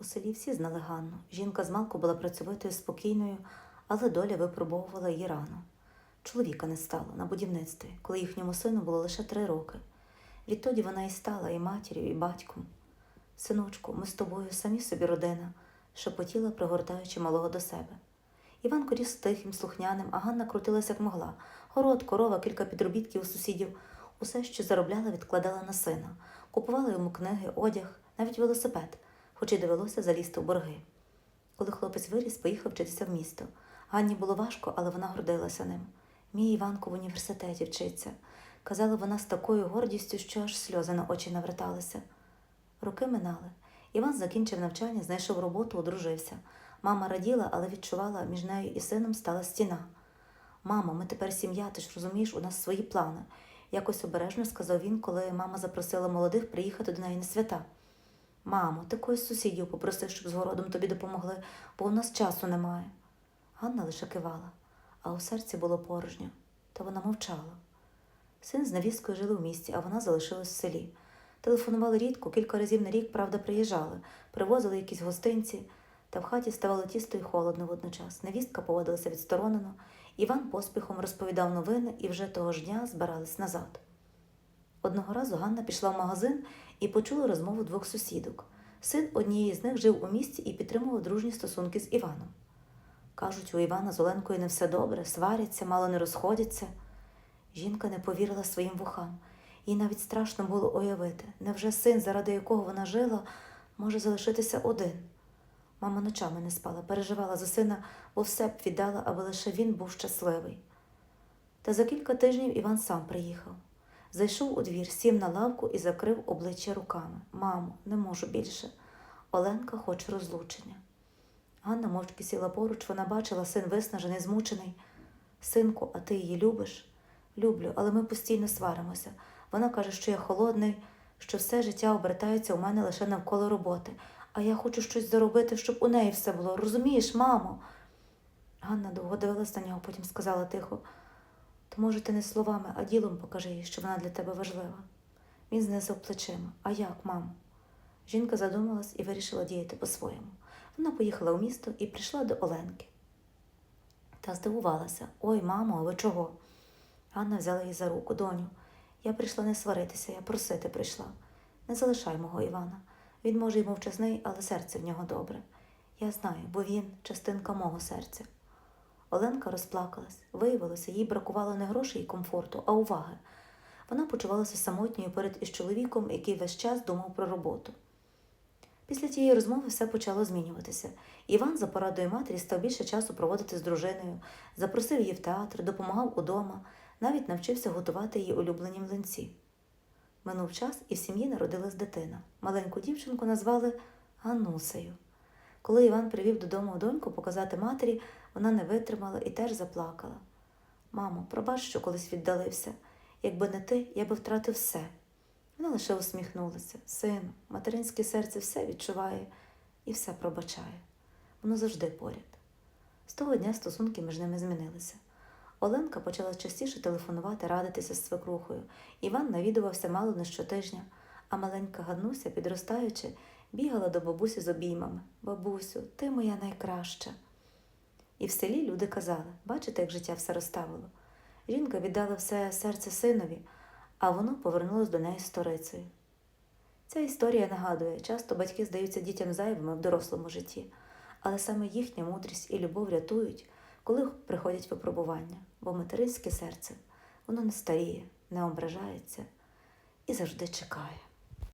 У селі всі знали Ганну. Жінка змалку була працьовитою, спокійною, але доля випробовувала її рано. Чоловіка не стало на будівництві, коли їхньому сину було лише три роки. Відтоді вона і стала і матір'ю, і батьком. Синочку, ми з тобою самі собі родина, шепотіла, пригортаючи малого до себе. Іванко ріс тихим, слухняним, а Ганна крутилася як могла. Город, корова, кілька підробітків у сусідів. Усе, що заробляла, відкладала на сина. Купувала йому книги, одяг, навіть велосипед, хоч і довелося залізти в борги. Коли хлопець виріс, поїхав вчитися в місто. Ганні було важко, але вона гордилася ним. Мій Іванко в університеті вчиться. Казала вона з такою гордістю, що аж сльози на очі наверталися. Роки минали. Іван закінчив навчання, знайшов роботу, одружився. Мама раділа, але відчувала, між нею і сином стала стіна. Мамо, ми тепер сім'я, ти ж розумієш, у нас свої плани. Якось обережно сказав він, коли мама запросила молодих приїхати до неї на свята. Мамо, ти когось сусідів попроси, щоб з городом тобі допомогли, бо у нас часу немає. Ганна лише кивала, а у серці було порожньо, та вона мовчала. Син з навісткою жили в місті, а вона залишилась в селі. Телефонували рідко, кілька разів на рік, правда, приїжджали, привозили якісь гостинці, та в хаті ставало тісто і холодно водночас. Невістка поводилася відсторонено, Іван поспіхом розповідав новини і вже того ж дня збирались назад. Одного разу Ганна пішла в магазин і почула розмову двох сусідок. Син однієї з них жив у місті і підтримував дружні стосунки з Іваном. Кажуть, у Івана з Оленкою не все добре, сваряться, мало не розходяться. Жінка не повірила своїм вухам. Їй навіть страшно було уявити, невже син, заради якого вона жила, може залишитися один. Мама ночами не спала, переживала за сина, бо все б віддала, аби лише він був щасливий. Та за кілька тижнів Іван сам приїхав. Зайшов у двір, сів на лавку і закрив обличчя руками. Мамо, не можу більше. Оленка хоче розлучення. Ганна мовчки сіла поруч, вона бачила, син виснажений, змучений. Синку, а ти її любиш? Люблю, але ми постійно сваримося. Вона каже, що я холодний, що все життя обертається у мене лише навколо роботи, а я хочу щось заробити, щоб у неї все було. Розумієш, мамо? Ганна довго дивилась на нього, потім сказала тихо: може, ти не словами, а ділом покажи їй, що вона для тебе важлива. Він знизив плечима. А як, мамо? Жінка задумалась і вирішила діяти по-своєму. Вона поїхала в місто і прийшла до Оленки. Та здивувалася: Ой, мамо, а ви чого? Ганна взяла її за руку, доню. Я прийшла не сваритися, я просити прийшла. Не залишай мого Івана. Він може й мовчазний, але серце в нього добре. Я знаю, бо він частинка мого серця. Оленка розплакалась. Виявилося, їй бракувало не грошей і комфорту, а уваги. Вона почувалася самотньою перед із чоловіком, який весь час думав про роботу. Після тієї розмови все почало змінюватися. Іван за порадою матері став більше часу проводити з дружиною, запросив її в театр, допомагав удома, навіть навчився готувати її улюблені млинці. Минув час, і в сім'ї народилась дитина. Маленьку дівчинку назвали Ганусею. Коли Іван привів додому доньку показати матері, вона не витримала і теж заплакала. Мамо, пробач, що колись віддалився. Якби не ти, я би втратив все. Вона лише усміхнулася. Сину, материнське серце все відчуває і все пробачає. Воно завжди поряд. З того дня стосунки між ними змінилися. Оленка почала частіше телефонувати, радитися з свекрухою. Іван навідувався мало не щотижня, а маленька Ганнуся, підростаючи, бігала до бабусі з обіймами. Бабусю, ти моя найкраща. І в селі люди казали бачите, як життя все розставило. Жінка віддала все серце синові, а воно повернулось до неї сторицею. Ця історія нагадує, часто батьки здаються дітям зайвими в дорослому житті, але саме їхня мудрість і любов рятують, коли приходять випробування, бо материнське серце воно не старіє, не ображається і завжди чекає.